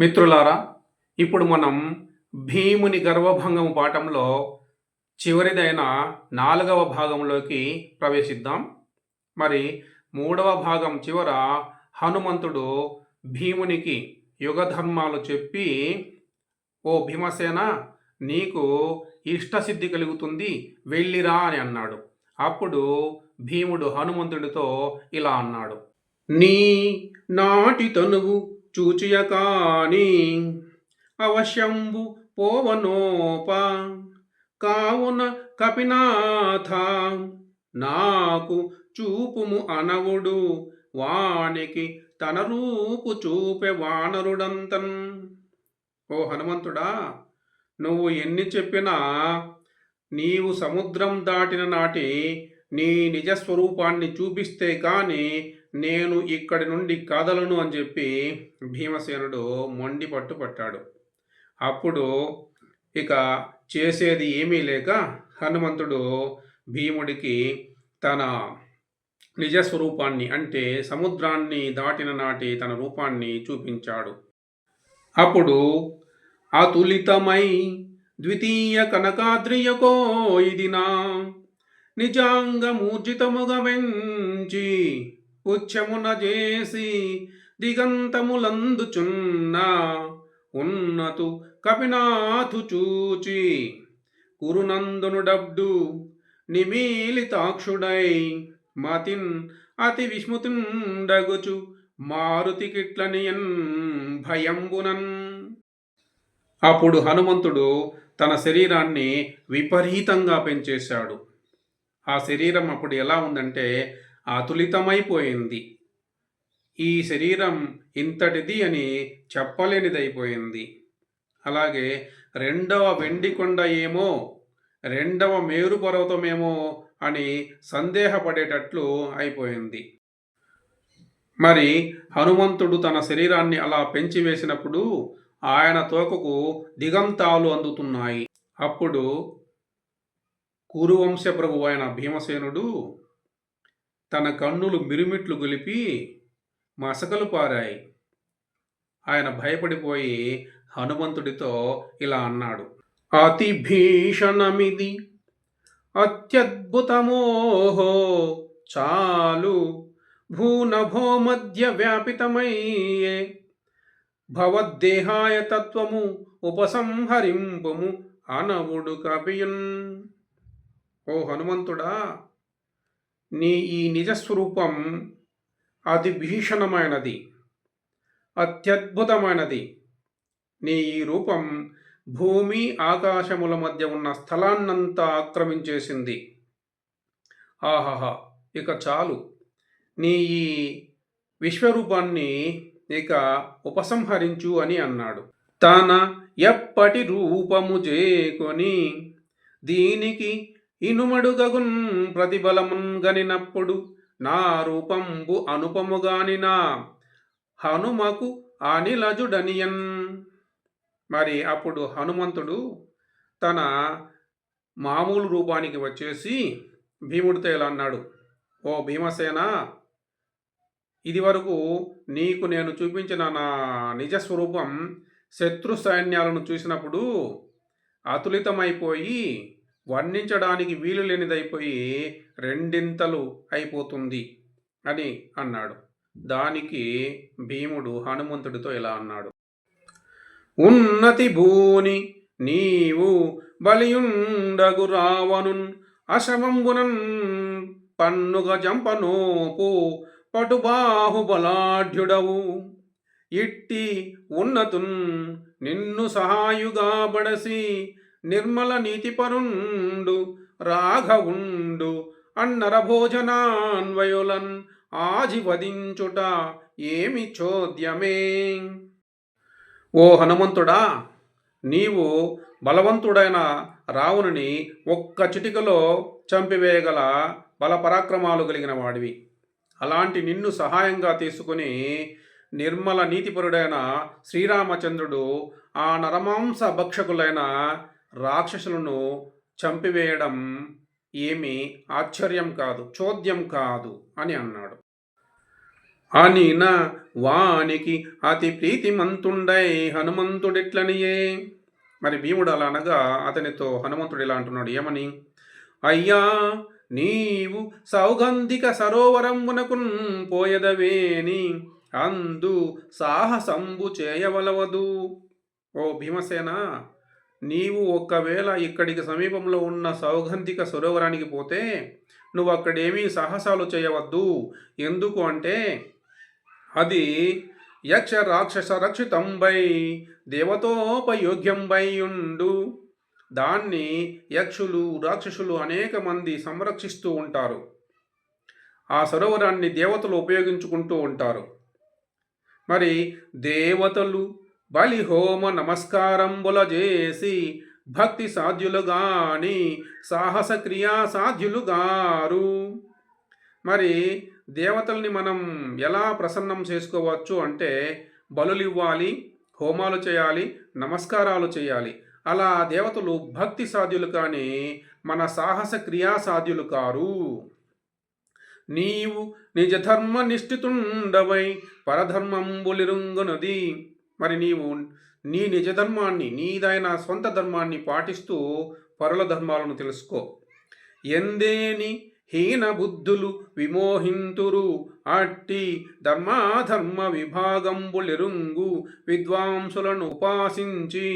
మిత్రులారా ఇప్పుడు మనం భీముని గర్వభంగం పాఠంలో చివరిదైన నాలుగవ భాగంలోకి ప్రవేశిద్దాం. మరి మూడవ భాగం చివర హనుమంతుడు భీమునికి యుగధర్మాలు చెప్పి ఓ భీమసేన నీకు ఇష్టసిద్ధి కలుగుతుంది వెళ్ళిరా అని అన్నాడు. అప్పుడు భీముడు హనుమంతుడితో ఇలా అన్నాడు. నీ నాటి తనువు చూచియ కాని అవశ్యంబు పోవనోప. కావున కపినాథ నాకు చూపుము అనవుడు వానికి తన రూపు చూపే వానరుడంతన్. ఓ హనుమంతుడా నువ్వు ఎన్ని చెప్పినా నీవు సముద్రం దాటిన నాటి నీ నిజ స్వరూపాన్ని చూపిస్తే కానీ నేను ఇక్కడి నుండి కదలను అని చెప్పి భీమసేనుడు మొండి పట్టు పట్టాడు. అప్పుడు ఇక చేసేది ఏమీ లేక హనుమంతుడు భీముడికి తన నిజస్వరూపాన్ని అంటే సముద్రాన్ని దాటిన నాటి తన రూపాన్ని చూపించాడు. అప్పుడు అతులితమై ద్వితీయ కనకాద్రియకో ఇదినా నిజాంగమూర్జితముగ వెంచి ఉచ్చమున చేసి దిగంతములందుచున్న ఉన్నతు కపినాథు చూచి కురునందును డబ్డు నిమీలితాక్షుడై మతిన్ అతి విస్మృతుండగుచు మారుతికిట్లనియన్ భయంబునన్. అప్పుడు హనుమంతుడు తన శరీరాన్ని విపరీతంగా పెంచేశాడు. ఆ శరీరం అప్పుడు ఎలా ఉందంటే అతులితమైపోయింది. ఈ శరీరం ఇంతటిది అని చెప్పలేనిదైపోయింది. అలాగే రెండవ వెండి కొండ ఏమో రెండవ మేరు పర్వతమేమో అని సందేహపడేటట్లు అయిపోయింది. మరి హనుమంతుడు తన శరీరాన్ని అలా పెంచివేసినప్పుడు ఆయన తోకకు దిగంతాలు అందుతున్నాయి. అప్పుడు కురువంశ ప్రభు అయిన భీమసేనుడు తన కన్నులు మిరుమిట్లు గొలిపి మసకలు పారాయి. ఆయన భయపడిపోయి హనుమంతుడితో ఇలా అన్నాడు అతి భీషణమిది అత్యద్భుతమోహో చాలు భూనభో మధ్య వ్యాపితమయ్యే భవద్దేహాయ తత్వము ఉపసంహరింపుము అనవుడు కపియున్. ఓ హనుమంతుడా నీ ఈ నిజస్వరూపం అతి భీషణమైనది అత్యద్భుతమైనది. నీ ఈ రూపం భూమి ఆకాశముల మధ్య ఉన్న స్థలాన్నంతా ఆక్రమించేసింది. ఆహాహా ఇక చాలు. నీ ఈ విశ్వరూపాన్ని ఇక ఉపసంహరించు అని అన్నాడు. తన ఎప్పటి రూపము చేకొని దీనికి ఇనుమడుగగున్ ప్రతిబలమున్ గనినప్పుడు నా రూపంబు అనుపముగానిన హనుమకు అనిలజుడనియన్. మరి అప్పుడు హనుమంతుడు తన మామూలు రూపానికి వచ్చేసి భీముడితో ఇలా అన్నాడు ఓ భీమసేన ఇది వరకు నీకు నేను చూపించిన నా నిజ స్వరూపం శత్రు సైన్యాలను చూసినప్పుడు అతులితమైపోయి వర్ణించడానికి వీలు లేనిదైపోయి రెండింతలు అయిపోతుంది అని అన్నాడు. దానికి భీముడు హనుమంతుడితో ఇలా అన్నాడు. ఉన్నతి భూని నీవు బలియుండగు రావణున్ అశమంబునన్ పన్నుగ జంపనోపు పటుబాహుబలాఢ్యుడవు. ఇట్టి ఉన్నతున్ నిన్ను సహాయుగా బడసి నిర్మల నీతిపరుండు రాఘవుండు అన్నర భోజనాన్వయులన్ ఆజివదించుట ఏమి చోద్యమే? ఓ హనుమంతుడా నీవు బలవంతుడైన రావణుని ఒక్క చిటికలో చంపివేయగల బలపరాక్రమాలు కలిగిన వాడివి. అలాంటి నిన్ను సహాయంగా తీసుకుని నిర్మల నీతిపరుడైన శ్రీరామచంద్రుడు ఆ నరమాంస భక్షకులైన రాక్షసులను చంపివేయడం ఏమీ ఆశ్చర్యం కాదు చోద్యం కాదు అని అన్నాడు. అనిన వానికి అతి ప్రీతిమంతుండై హనుమంతుడిట్లనియే. మరి భీముడు అలా అనగా అతనితో హనుమంతుడు ఇలా అంటున్నాడు ఏమని? అయ్యా నీవు సౌగంధిక సరోవరమునకున్ పోయదవేని అందు సాహసంబు చేయవలవదు. ఓ భీమసేన నీవు ఒకవేళ ఇక్కడికి సమీపంలో ఉన్న సౌగంధిక సరోవరానికి పోతే నువ్వు అక్కడేమీ సాహసాలు చేయవద్దు. ఎందుకు అంటే అది యక్ష రాక్షస రక్షితంబై దేవతోపయోగ్యంబై ఉండు దాన్ని యక్షులు రాక్షసులు అనేక మంది సంరక్షిస్తూ ఉంటారు. ఆ సరోవరాన్ని దేవతలు ఉపయోగించుకుంటూ ఉంటారు. మరి దేవతలు బలిహోమ నమస్కారంబుల చేసి భక్తి సాధ్యులు గాని సాహస క్రియా సాధ్యులు గారు మరి దేవతల్ని మనం ఎలా ప్రసన్నం చేసుకోవచ్చు అంటే బలులు ఇవ్వాలి హోమాలు చేయాలి నమస్కారాలు చేయాలి. అలా దేవతలు భక్తి సాధ్యులు కానీ మన సాహస క్రియా సాధ్యులు కారు. నీవు నిజ ధర్మ నిష్ఠితుండవై పరధర్మంబులిరుంగునది. మరి నీవు నీ నిజ ధర్మాన్ని నీదైన సొంత ధర్మాన్ని పాటిస్తూ పరుల ధర్మాలను తెలుసుకో. ఎందేని హీన బుద్ధులు విమోహింతురు అట్టి ధర్మాధర్మ విభాగంబులెరుంగు విద్వాంసులను ఉపాసించి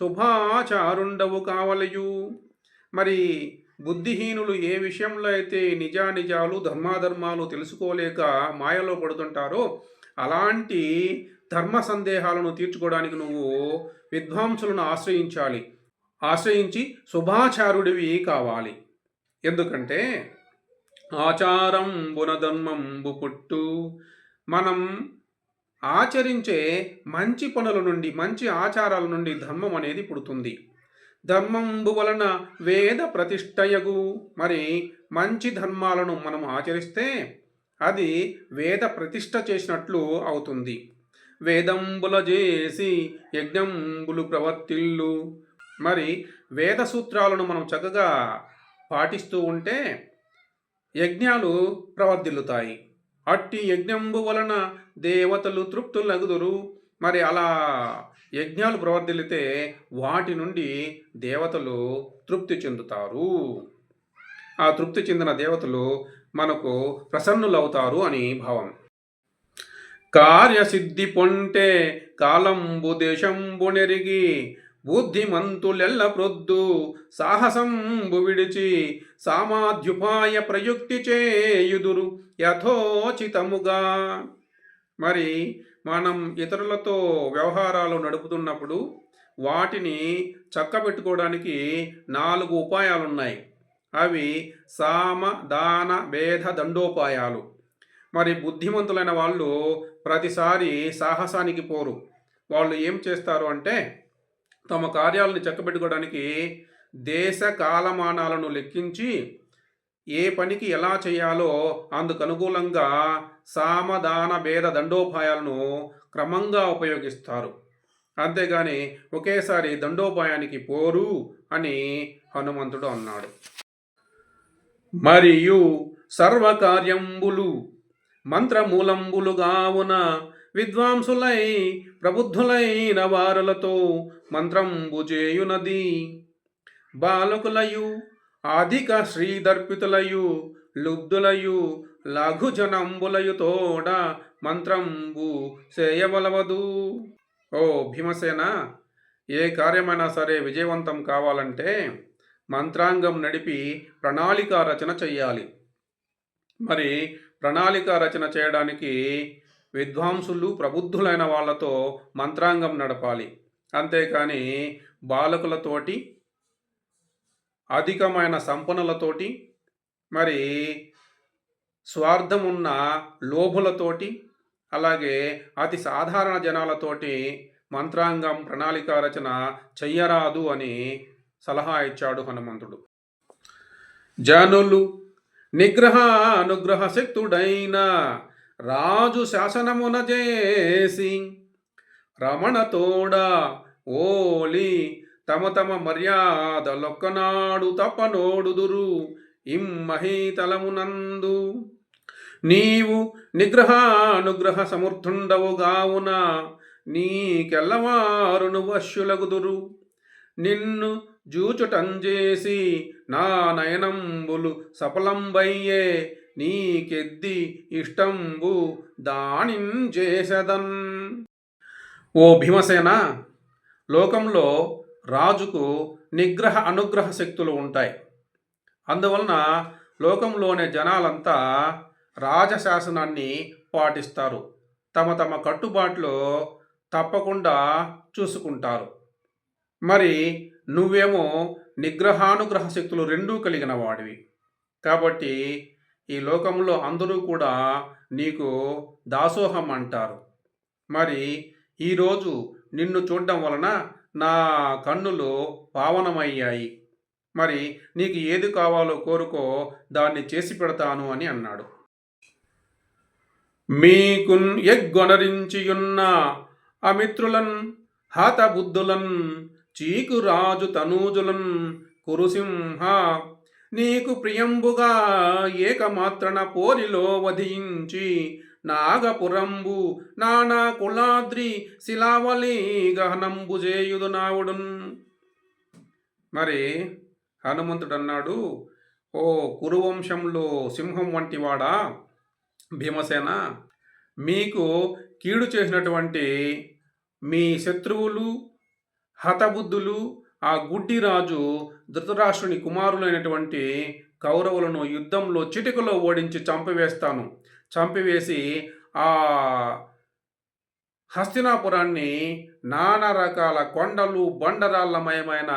శుభాచారుండవు కావలయు. మరి బుద్ధిహీనులు ఏ విషయంలో అయితే నిజానిజాలు ధర్మాధర్మాలు తెలుసుకోలేక మాయలో పడుతుంటారో అలాంటి ధర్మ సందేహాలను తీర్చుకోవడానికి నువ్వు విద్వాంసులను ఆశ్రయించాలి. ఆశ్రయించి శుభాచారుడివి కావాలి. ఎందుకంటే ఆచారం బునధర్మంబు పుట్టు మనం ఆచరించే మంచి పనుల నుండి మంచి ఆచారాల నుండి ధర్మం అనేది పుడుతుంది. ధర్మంబు వలన వేద ప్రతిష్టయగు. మరి మంచి ధర్మాలను మనం ఆచరిస్తే అది వేద ప్రతిష్ట చేసినట్లు అవుతుంది. వేదంబుల చేసి యజ్ఞంబులు ప్రవర్తిల్లు. మరి వేద సూత్రాలను మనం చక్కగా పాటిస్తూ ఉంటే యజ్ఞాలు ప్రవర్తిల్లుతాయి. అట్టి యజ్ఞంబు వలన దేవతలు తృప్తులగుదురు. మరి అలా యజ్ఞాలు ప్రవర్తిల్లితే వాటి నుండి దేవతలు తృప్తి చెందుతారు. ఆ తృప్తి చెందిన దేవతలు మనకు ప్రసన్నులవుతారు అని భావం. కార్యసిద్ధి పొంటే కాలంబు దేశంబు నెరిగి బుద్ధిమంతులెల్ల ప్రొద్దు సాహసంబు విడిచి సామాధ్యుపాయ ప్రయుక్తి చేయుదురు యథోచితముగా. మరి మనం ఇతరులతో వ్యవహారాలు నడుపుతున్నప్పుడు వాటిని చక్కబెట్టుకోవడానికి నాలుగు ఉపాయాలు ఉన్నాయి అవి సామ దాన భేద దండోపాయాలు. మరి బుద్ధిమంతులైన వాళ్ళు ప్రతిసారి సాహసానికి పోరు. వాళ్ళు ఏం చేస్తారు అంటే తమ కార్యాలను చక్కబెట్టుకోవడానికి దేశ కాలమానాలను లెక్కించి ఏ పనికి ఎలా చేయాలో అందుకు అనుకూలంగా సామధాన భేద దండోపాయాలను క్రమంగా ఉపయోగిస్తారు. అంతేగాని ఒకేసారి దండోపాయానికి పోరు అని హనుమంతుడు అన్నాడు. మరియు సర్వకార్యంబులు మంత్రమూలంబులుగావున విద్వాంసులై ప్రబుద్ధులైన వారులతో మంత్రంబు చేయునది బాలకులయు అధిక శ్రీదర్పితులయు లుబ్ధులయు లఘుజనంబులయు తోడ మంత్రంబు చేయవలవదు ఓ భీమసేన ఏ కార్యమైనా సరే విజయవంతం కావాలంటే మంత్రాంగం నడిపి ప్రణాళిక రచన చెయ్యాలి. మరి ప్రణాళిక రచన చేయడానికి విద్వాంసులు ప్రబుద్ధులైన వాళ్ళతో మంత్రాంగం నడపాలి. అంతేకాని బాలకులతోటి అధికమైన సంపన్నులతోటి మరి స్వార్థం ఉన్న లోభులతోటి అలాగే అతి సాధారణ జనాలతోటి మంత్రాంగం ప్రణాళిక రచన చెయ్యరాదు అని సలహా ఇచ్చాడు హనుమంతుడు. జనులు నిగ్రహ అనుగ్రహ శక్తుడైన రాజు శాసనమున చేసి రమణతోడ ఓలి తమ తమ మర్యాదలొక్కనాడు తప్పనోడుదురు ఇమ్మహీతలమునందు. నీవు నిగ్రహానుగ్రహ సమర్థుండవుగావున నీకెల్లవారును వశ్యులగుదురు. నిన్ను జూచుటంజేసి నా నయనంబులు సఫలంబయ్యే నీకెద్ది ఇష్టంబు దానించేసదన్. ఓ భీమసేన లోకంలో రాజుకు నిగ్రహ అనుగ్రహ శక్తులు ఉంటాయి. అందువలన లోకంలోని జనాలంతా రాజశాసనాన్ని పాటిస్తారు. తమ తమ కట్టుబాట్లు తప్పకుండా చూసుకుంటారు. మరి నువ్వేమో నిగ్రహానుగ్రహ శక్తులు రెండూ కలిగిన వాడివి. కాబట్టి ఈ లోకంలో అందరూ కూడా నీకు దాసోహం అంటారు. మరి ఈరోజు నిన్ను చూడడం వలన నా కన్నులు పావనమయ్యాయి. మరి నీకు ఏది కావాలో కోరుకో దాన్ని చేసి పెడతాను అని అన్నాడు. మీకున్ ఎగ్గొనరించియున్న అమిత్రులన్ హతబుద్ధులన్ చీకురాజు తనూజులన్ కురుసింహ నీకు ప్రియంబుగా ఏకమాత్రన పోరిలో వధించి నాగపురంబు నానా కులాద్రి శిలావలి గహనంబు చేయుదు నావుడున్. మరి హనుమంతుడు అన్నాడు ఓ కురువంశంలో సింహం వంటివాడా? భీమసేన మీకు కీడు చేసినటువంటి మీ శత్రువులు హతబుద్ధులు ఆ గుడ్డిరాజు ధృతరాష్ట్రుని కుమారులైనటువంటి కౌరవులను యుద్ధంలో చిటికలో ఓడించి చంపివేస్తాను. చంపివేసి ఆ హస్తినాపురాన్ని నానా రకాల కొండలు బండరాళ్ళమయమైన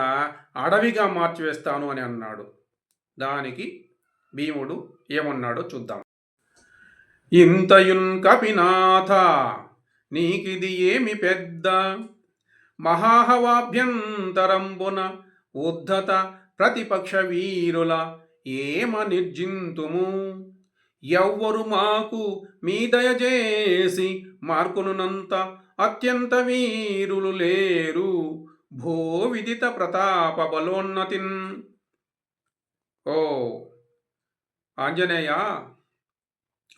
అడవిగా మార్చివేస్తాను అని అన్నాడు. దానికి భీముడు ఏమన్నాడో చూద్దాం. ఇంతయున్ కపినాథ నీకిది ఏమి పెద్ద మహాహవాభ్యంతరంబున ఉద్ధత ప్రతిపక్ష వీరుల ఏమ నిర్జింతుము. ఎవ్వరు మాకు మీ దయచేసి మార్కునునంత అత్యంత వీరులు లేరు. భూ విదిత ప్రతాప బలోన్నతిన్. ఓ ఆంజనేయ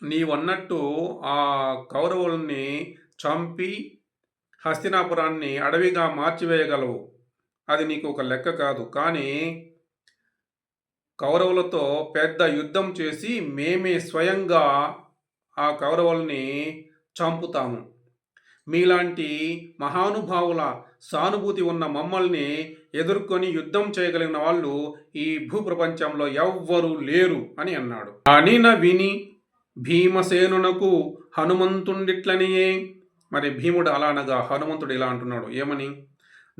నీవన్నట్టు ఆ కౌరవుల్ని చంపి హస్తినాపురాన్ని అడవిగా మార్చివేయగలవు. అది నీకు ఒక లెక్క కాదు. కానీ కౌరవులతో పెద్ద యుద్ధం చేసి మేమే స్వయంగా ఆ కౌరవుల్ని చంపుతాము. మీలాంటి మహానుభావుల సానుభూతి ఉన్న మమ్మల్ని ఎదుర్కొని యుద్ధం చేయగలిగిన వాళ్ళు ఈ భూప్రపంచంలో ఎవ్వరూ లేరు అని అన్నాడు. అనిన విని భీమసేనునకు హనుమంతుండిట్లనియే మరి భీముడు అలా అనగా హనుమంతుడు ఇలా అంటున్నాడు ఏమని?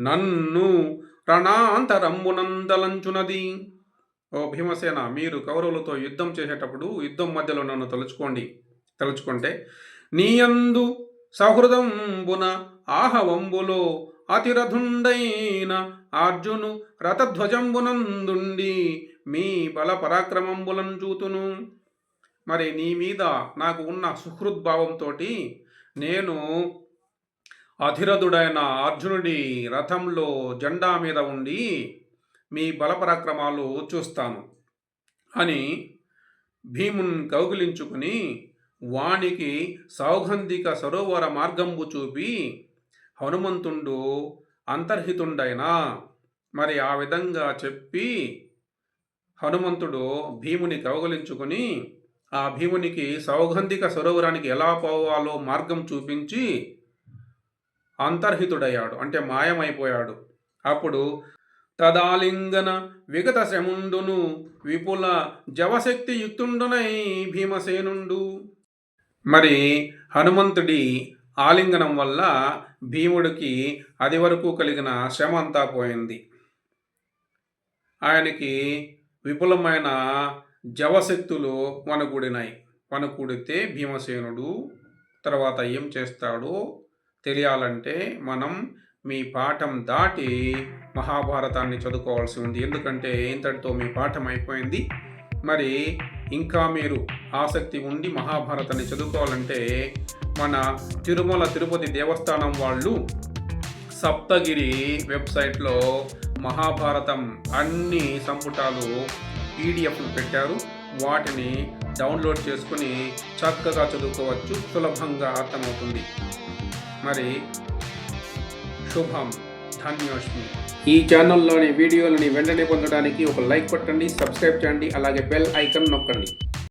నన్ను రణాంతరమ్మునందలంచునది ఓ భీమసేన మీరు కౌరవులతో యుద్ధం చేసేటప్పుడు యుద్ధం మధ్యలో నన్ను తలుచుకోండి. తలుచుకుంటే నీయందు సహృదంబున ఆహవంబులో అతిరథుండైన అర్జును రథధ్వజంబునందుండి మీ బల పరాక్రమంబులను చూతును. మరి నీ మీద నాకు ఉన్న సుహృద్భావంతో నేను అధిరథుడైన అర్జునుడి రథంలో జెండా మీద ఉండి మీ బలపరాక్రమాలు చూస్తాను అని భీమున్ కౌగిలించుకుని వానికి సౌగంధిక సరోవర మార్గంబు చూపి హనుమంతుండు అంతర్హితుండైనా మరి ఆ విధంగా చెప్పి హనుమంతుడు భీముని కౌగలించుకుని ఆ భీమునికి సౌగంధిక సరోవరానికి ఎలా పోవాలో మార్గం చూపించి అంతర్హితుడయ్యాడు అంటే మాయమైపోయాడు. అప్పుడు తదాలింగన విగత శముండును విపుల జవశక్తి యుక్తుండునై భీమసేనుండు. మరి హనుమంతుడి ఆలింగనం వల్ల భీముడికి అది వరకు కలిగిన శ్రమ అంతా పోయింది. ఆయనకి విపులమైన జవశక్తులు వనకూడినాయి వనకూడితే భీమసేనుడు తర్వాత ఏం చేస్తాడో తెలియాలంటే మనం మీ పాఠం దాటి మహాభారతాన్ని చదువుకోవాల్సి ఉంది. ఎందుకంటే ఇంతటితో మీ పాఠం అయిపోయింది. మరి ఇంకా మీరు ఆసక్తి ఉండి మహాభారతాన్ని చదువుకోవాలంటే మన తిరుమల తిరుపతి దేవస్థానం వాళ్ళు సప్తగిరి వెబ్సైట్లో మహాభారతం అన్ని సంపుటాలు పీడిఎఫ్లు పెట్టారు. వాటిని డౌన్లోడ్ చేసుకుని చక్కగా చదువుకోవచ్చు. సులభంగా అర్థమవుతుంది. మరి శుభం. ధన్యోష్మి ఈ ఛానల్లోని వీడియోలని వెంటనే పొందడానికి ఒక లైక్ కొట్టండి సబ్స్క్రైబ్ చేయండి అలాగే బెల్ ఐకన్ నొక్కండి.